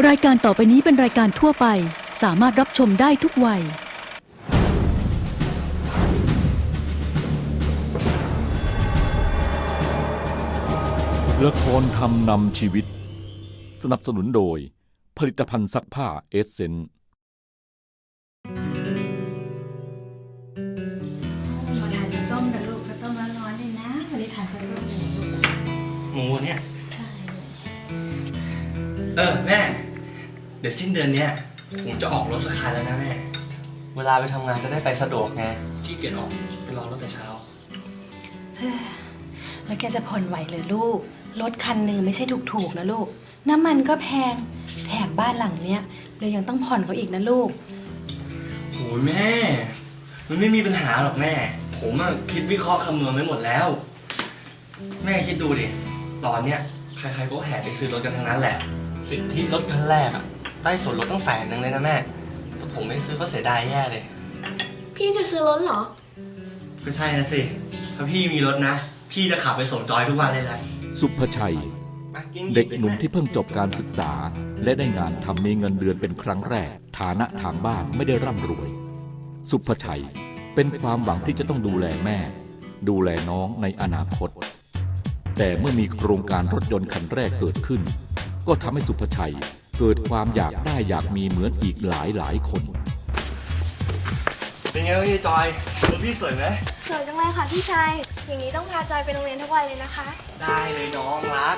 รายการต่อไปนี้เป็นรายการทั่วไป สามารถรับชมได้ทุกวัย ละครทำนำชีวิต สนับสนุนโดย ผลิตภัณฑ์ซักผ้าเอสเซนมาทานข้าวต้มนะลูกข้าวต้มร้อนๆเลยนะวันนี้ทานข้าวต้มเลยนะลูกหมูเนี่ยใช่ เออแม่ เดี๋ยวสิ้นเดือนเนี้ยผมจะออกรถสักคันแล้วนะแม่ เวลาไปทำงานจะได้ไปสะดวกไงขี้เกียจออกไปรอรถแต่เช้า แล้วแกจะผ่อนไหวเลยลูก รถคันหนึ่งไม่ใช่ถูกๆนะลูก น้ำมันก็แพง แถมบ้านหลังเนี้ยเรายังต้องผ่อนเขาอีกนะลูก โอ้ยแม่ มันไม่มีปัญหาหรอกแม่ ผมอะคิดวิเคราะห์คำนวณไว้หมดแล้ว แม่คิดดูดิ ตอนเนี้ยใครๆก็แห่ไปซื้อรถกันทั้งนั้นแหละ สิทธิรถคันแรกอะได้ส่วนลดตั้งแสนหนึ่งเลยนะแม่ แต่ผมไม่ซื้อก็เสียดายแย่เลย พี่จะซื้อรถเหรอ ก็ใช่นะสิ ถ้าพี่มีรถนะ พี่จะขับไปส่งจอยทุกวันเลยแหละสุภชัยมากินเด็กหนุ่มที่เพิ่งจบการศึกษา และได้งานทำมีเงินเดือนเป็นครั้งแรก ฐานะทางบ้านไม่ได้ร่ำรวย สุภชัยเป็นความหวังที่จะต้องดูแลแม่ ดูแลน้องในอนาคต แต่เมื่อมีโครงการรถยนต์คันแรกเกิดขึ้น ก็ทำให้สุภชัยเกิดความอยากได้อยากมีเหมือนอีกหลายหลายๆคน เป็นไงบ้างพี่จอยรถพี่สวยไหมสวยจังเลยค่ะพี่ชาย อย่างนี้ต้องพาจอยไปโรงเรียนทุกวันเลยนะคะ ได้เลยน้องรัก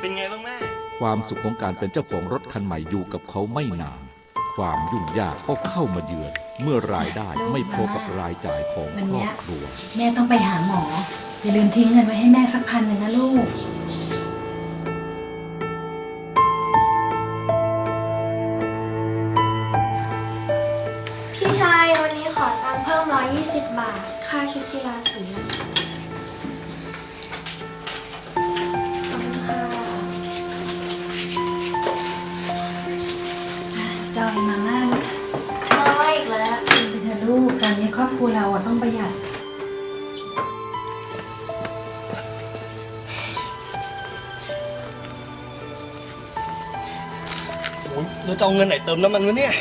เป็นไงบ้างแม่ ความสุขของการเป็นเจ้าของรถคันใหม่อยู่กับเขาไม่นาน ความยุ่งยากก็เข้ามาเยือน เมื่อรายได้ไม่พอกับรายจ่ายของครอบครัว แม่ต้องไปหาหมอ อย่าลืมทิ้งเงินไว้ให้แม่สักพันหนึ่งนะลูก 20 บาท ค่าชุดกีฬาสีขอบคุณค่ะจอยมาม่าลูกมาว่าอีกแล้วกินไปเธอลูก ตอนนี้ครอบครัวเราต้องประหยัด โอ้ยจะเอาเงินไหนเติมน้ำมันวะเนี่ย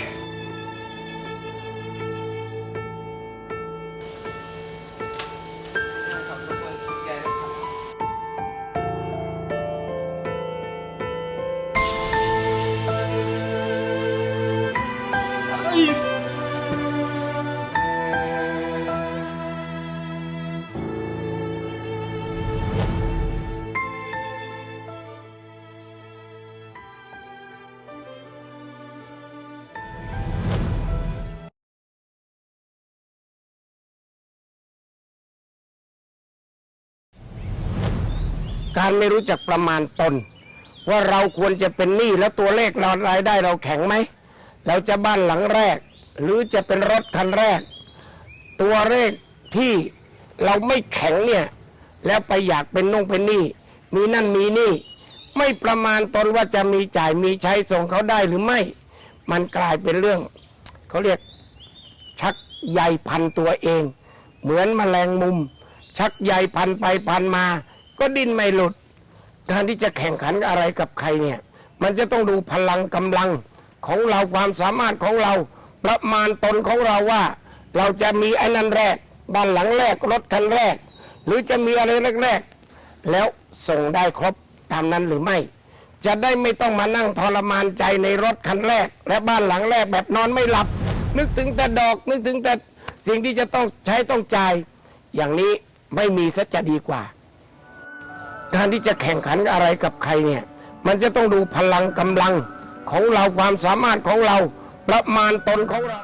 การไม่รู้จักประมาณตน ว่าเราควรจะเป็นหนี้แล้วตัวเลขรายได้เราแข็งไหม เราจะบ้านหลังแรก หรือจะเป็นรถคันแรก ตัวเลขที่เราไม่แข็งเนี่ย แล้วไปอยากเป็นนุ่งเป็นหนี้มีนั่นมีนี่ ไม่ประมาณตนว่าจะมีจ่ายมีใช้ส่งเขาได้หรือไม่ มันกลายเป็นเรื่อง เขาเรียกชักใยพันตัวเอง เหมือนแมลงมุม ชักใยพันไปพันมา ก็ดิ้นไม่หลุดการที่จะแข่งขันอะไรกับใครเนี่ย มันจะต้องดูพลังกำลัง ของเราความสามารถของเรา ประมาณตนของเราว่า เราจะมีไอ้นั้นแรก บ้านหลังแรกรถคันแรก หรือจะมีอะไรแรกๆแล้วส่งได้ครบตามนั้นหรือไม่ จะได้ไม่ต้องมานั่งทรมานใจในรถคันแรก และบ้านหลังแรกแบบนอนไม่หลับ นึกถึงแต่ดอก นึกถึงแต่สิ่งที่จะต้องใช้ต้องจ่าย อย่างนี้ไม่มีซะจะดีกว่า การที่จะแข่งขันอะไรกับใครเนี่ย มันจะต้องดูพลังกำลัง ของเราความสามารถของเราประมาณตนของเรา